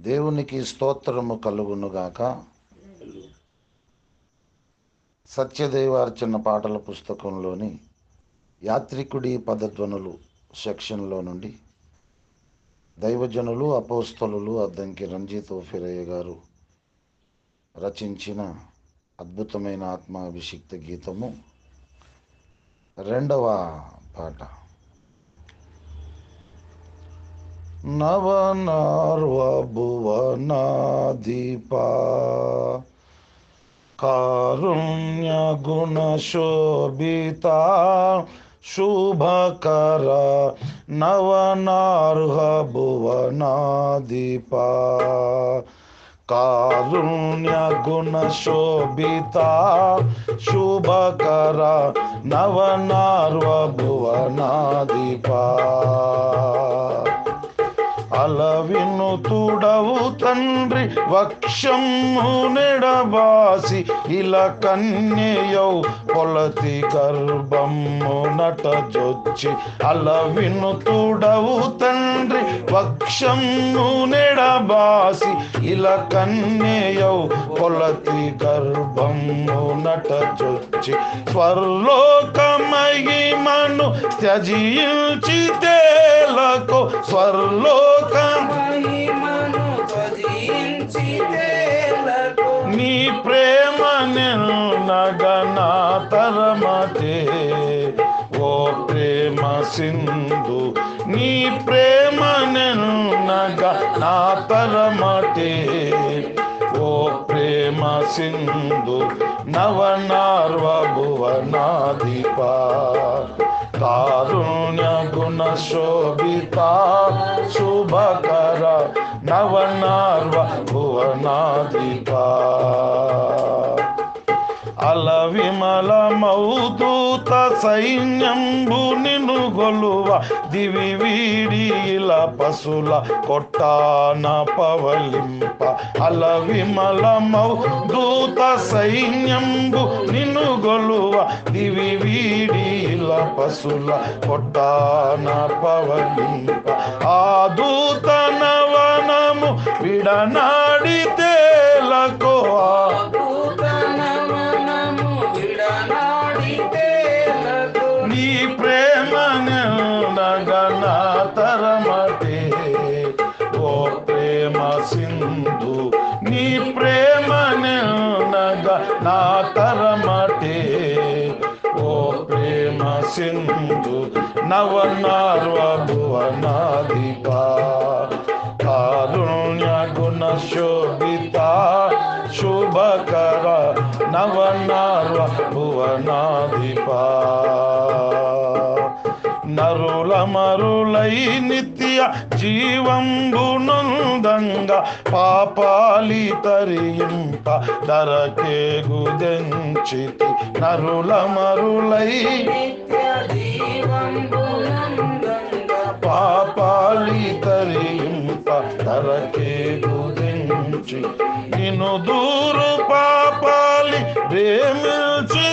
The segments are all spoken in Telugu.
దేవునికి స్తోత్రము కలుగునుగాక సత్యదేవార్చన పాటల పుస్తకంలోని యాత్రికుడి పదధ్వనులు సెక్షన్లో నుండి దైవజనులు అపోస్తలు అద్దంకి రంజిత్ ఫిరయ్య గారు రచించిన అద్భుతమైన ఆత్మాభిషిక్త గీతము రెండవ పాట. నవనార్వభువనాదీపా కారుణ్య గుణ శోభిత శుభకర నవనార్హ భువనాదీపా అలవిను తుడవు తండ్రి వక్షము నెడబాసి ఇలా కన్యయౌ పొలతి గర్భము నట జొచ్చి అలవిను తుడవు తండ్రి వక్షము నెడబాసి ఇలా కన్యయౌ పొలతి గర్భము నట జొచ్చి నిన్ను త్యజించి తేలకు స్వర్లోకం. మహిమను త్యజించి తేలకు నీ ప్రేమ ఓ ప్రేమ సింధు నీ ప్రేమ నగనాతరమతే. ఓ ప్రేమ సింధు నవనార్వ భువనాధిపా. కారుణ్య గుణ శోభిత శుభకర నవనార్వ భువనాధిపా అల విమల మౌదూత సైన్యంబు నిన్ను గొలువ దివి వీడిల పశుల కొట్టాన పవలింప. అల విమల మౌదూత సైన్యంబు నిను గొలువ దివి వీడిల పశుల కొట్టాన పవలింప. ఆ దూత నవనము విడనాడితే నవనార్వ కారుణ్య గుణ శోభిత శుభకర నవనార్వ నరుల మరులై నిత్య జీవంబునందంగా పాపాలి తరింప దరకే గుదెంచితి నరుల మరులై నిత్య తరకే గురించి నిన్ను దూరు పాపాలి ప్రేమించి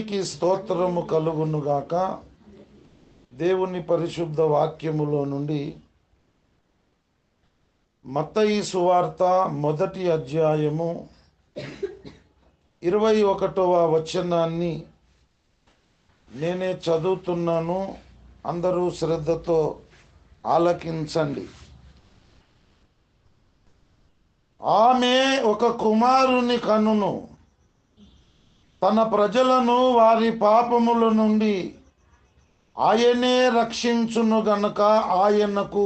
దేవునికి స్తోత్రము కలుగునుగాక. దేవుని పరిశుద్ధ వాక్యములో నుండి మత్తయి సువార్త మొదటి అధ్యాయము ఇరవై ఒకటవ వచనాన్ని నేనే చదువుతున్నాను. అందరూ శ్రద్ధతో ఆలకించండి. ఆమె ఒక కుమారుని కనును. తన ప్రజలను వారి పాపముల నుండి ఆయనే రక్షించును గనుక ఆయనకు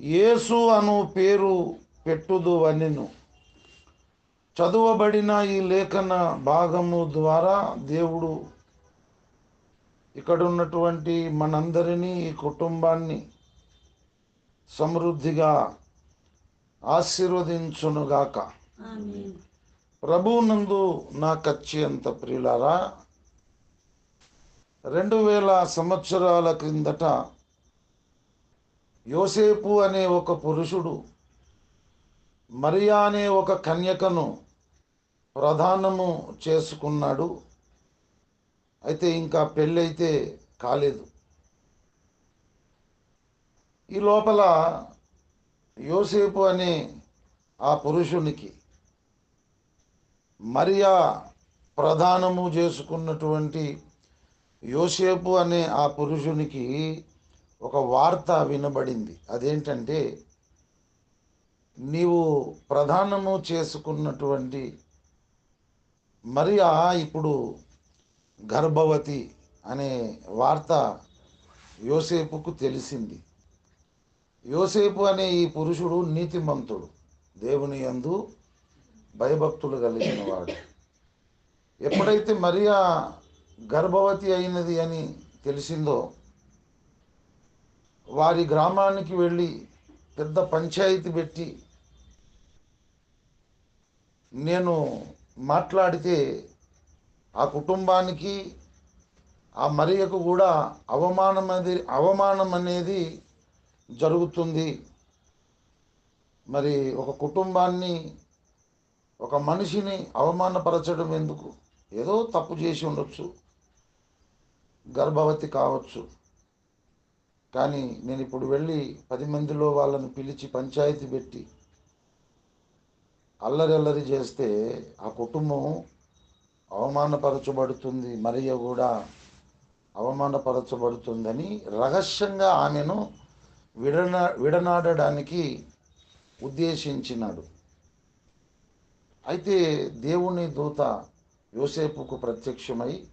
యేసు అను పేరు పెట్టుదు అనిను చదువబడిన ఈ లేఖన భాగము ద్వారా దేవుడు ఇక్కడ ఉన్నటువంటి మనందరినీ ఈ కుటుంబాన్ని సమృద్ధిగా ఆశీర్వదించునుగాక. ప్రభువునందు ప్రభునందు నా అత్యంత ప్రియులారా రెండు వేల సంవత్సరాల క్రిందట యోసేపు అనే ఒక పురుషుడు మరియా అనే ఒక కన్యకను ప్రధానము చేసుకున్నాడు. అయితే ఇంకా పెళ్ళైతే కాలేదు. ఈ లోపల యోసేపు అనే ఆ పురుషునికి మరియా ప్రధానము చేసుకున్నటువంటి యోసేపు అనే ఆ పురుషునికి ఒక వార్త వినబడింది. అదేంటంటే నీవు ప్రధానము చేసుకున్నటువంటి మరియా ఇప్పుడు గర్భవతి అనే వార్త యోసేపుకు తెలిసింది. యోసేపు అనే ఈ పురుషుడు నీతిమంతుడు. దేవుని యందు భయభక్తులు కలిగిన వాడు. ఎప్పుడైతే మరియా గర్భవతి అయినది అని తెలిసిందో వారి గ్రామానికి వెళ్ళి పెద్ద పంచాయతీ పెట్టి నేను మాట్లాడితే ఆ కుటుంబానికి ఆ మరియకు కూడా అవమానం అది అవమానం అనేది జరుగుతుంది. మరి ఒక కుటుంబాన్ని ఒక మనిషిని అవమానపరచడం ఎందుకు? ఏదో తప్పు చేసి ఉండొచ్చు. గర్భవతి కావచ్చు. కానీ నేను ఇప్పుడు వెళ్ళి పది మందిలో వాళ్ళని పిలిచి పంచాయతీ పెట్టి అల్లరి అల్లరి చేస్తే ఆ కుటుంబం అవమానపరచబడుతుంది మరియ కూడా అవమానపరచబడుతుందని రహస్యంగా ఆమెను విడనా విడనాడడానికి ఉద్దేశించినాడు. అయితే దేవుని దూత యోసేపుకు ప్రత్యక్షమై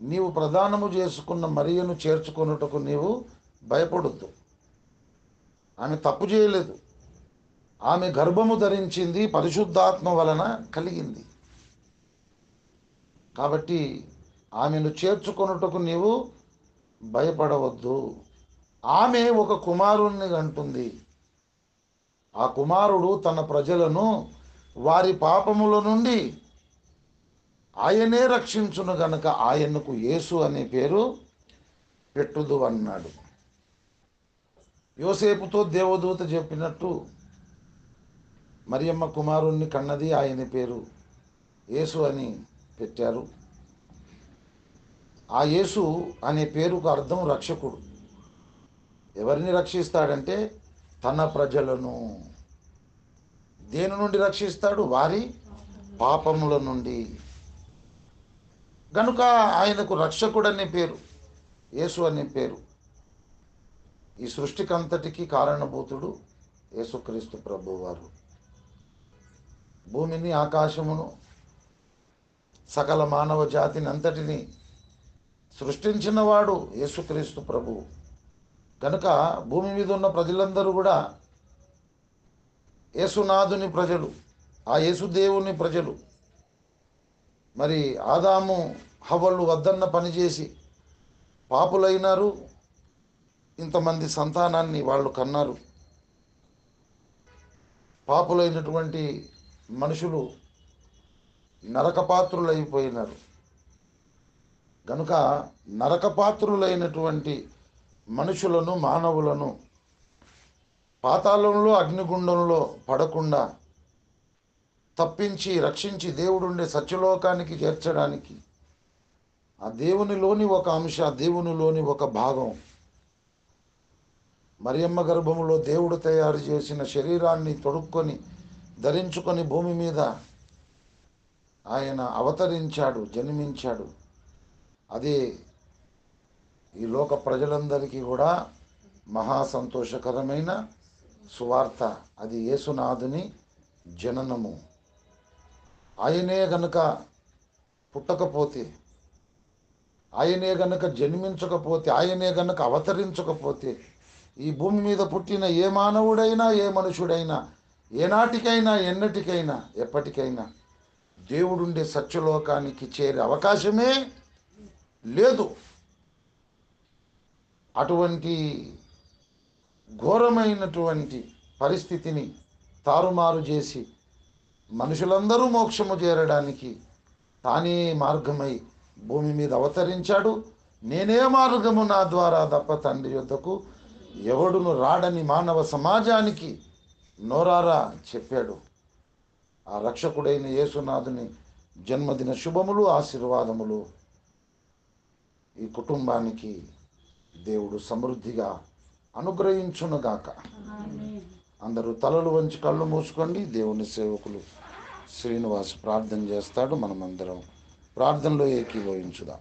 నీవు ప్రదానము చేసుకున్న మరియను చేర్చుకొనుటకు నీవు భయపడొద్దు. ఆమె తప్పు చేయలేదు. ఆమె గర్భము ధరించింది పరిశుద్ధాత్మ వలన కలిగింది. కాబట్టి ఆమెను చేర్చుకొనుటకు నీవు భయపడవద్దు. ఆమె ఒక కుమారుణ్ణి అంటుంది. ఆ కుమారుడు తన ప్రజలను వారి పాపముల నుండి ఆయనే రక్షించును గనక ఆయనకు యేసు అనే పేరు పెట్టుదు అన్నాడు. యోసేపుతో దేవదూత చెప్పినట్టు మరియమ్మ కుమారుణ్ణి కన్నది ఆయన పేరు యేసు అని పెట్టారు. ఆ యేసు అనే పేరుకు అర్థం రక్షకుడు. ఎవరిని రక్షిస్తాడంటే తన ప్రజలను. దేని నుండి రక్షిస్తాడు? వారి పాపముల నుండి. గనుక ఆయనకు రక్షకుడు అనే పేరు యేసు అనే పేరు. ఈ సృష్టికంతటికి కారణభూతుడు యేసుక్రీస్తు ప్రభువారు. భూమిని ఆకాశమును సకల మానవ జాతిని అంతటిని సృష్టించినవాడు యేసుక్రీస్తు ప్రభువు. కనుక భూమి మీద ఉన్న ప్రజలందరూ కూడా యేసునాథుని ప్రజలు ఆ యేసుదేవుని ప్రజలు. మరి ఆదాము హవళ్ళు వద్దన్న పనిచేసి పాపులైనారు. ఇంతమంది సంతానాన్ని వాళ్ళు కన్నారు. పాపులైనటువంటి మనుషులు నరకపాత్రులైపోయినారు. గనుక నరకపాత్రులైనటువంటి మనుషులను మానవులను పాతాళంలో అగ్నిగుండంలో పడకుండా తప్పించి రక్షించి దేవుడుండే సత్యలోకానికి చేర్చడానికి ఆ దేవునిలోని ఒక అంశ దేవునిలోని ఒక భాగం. మరియమ్మ గర్భములో దేవుడు తయారు చేసిన శరీరాన్ని తొడుక్కొని ధరించుకొని భూమి మీద ఆయన అవతరించాడు జన్మించాడు. అదే ఈ లోక ప్రజలందరికీ కూడా మహా సంతోషకరమైన సువార్త. అది యేసునాథుని జననము. ఆయనే గనుక పుట్టకపోతే ఆయనే గనుక జన్మించకపోతే ఆయనే గనుక అవతరించకపోతే ఈ భూమి మీద పుట్టిన ఏ మానవుడైనా ఏ మనుషుడైనా ఏనాటికైనా ఎన్నటికైనా ఎప్పటికైనా దేవుడుండే సత్యలోకానికి చేరే అవకాశమే లేదు. అటువంటి ఘోరమైనటువంటి పరిస్థితిని తారుమారు చేసి మనుషులందరూ మోక్షము చేరడానికి తానే మార్గమై భూమి మీద అవతరించాడు. నేనే మార్గము నా ద్వారా తప్ప తండ్రి యొద్దకు ఎవడును రాడని మానవ సమాజానికి నోరారా చెప్పాడు. ఆ రక్షకుడైన యేసునాథుని జన్మదిన శుభములు ఆశీర్వాదములు ఈ కుటుంబానికి దేవుడు సమృద్ధిగా అనుగ్రహించునుగాక. అందరూ తలలు వంచి కళ్ళు మూసుకోండి. దేవుని సేవకులు శ్రీనివాస్ ప్రార్థన చేస్తాడు. మనమందరం ప్రార్థనలో ఏకీభవించుదాం.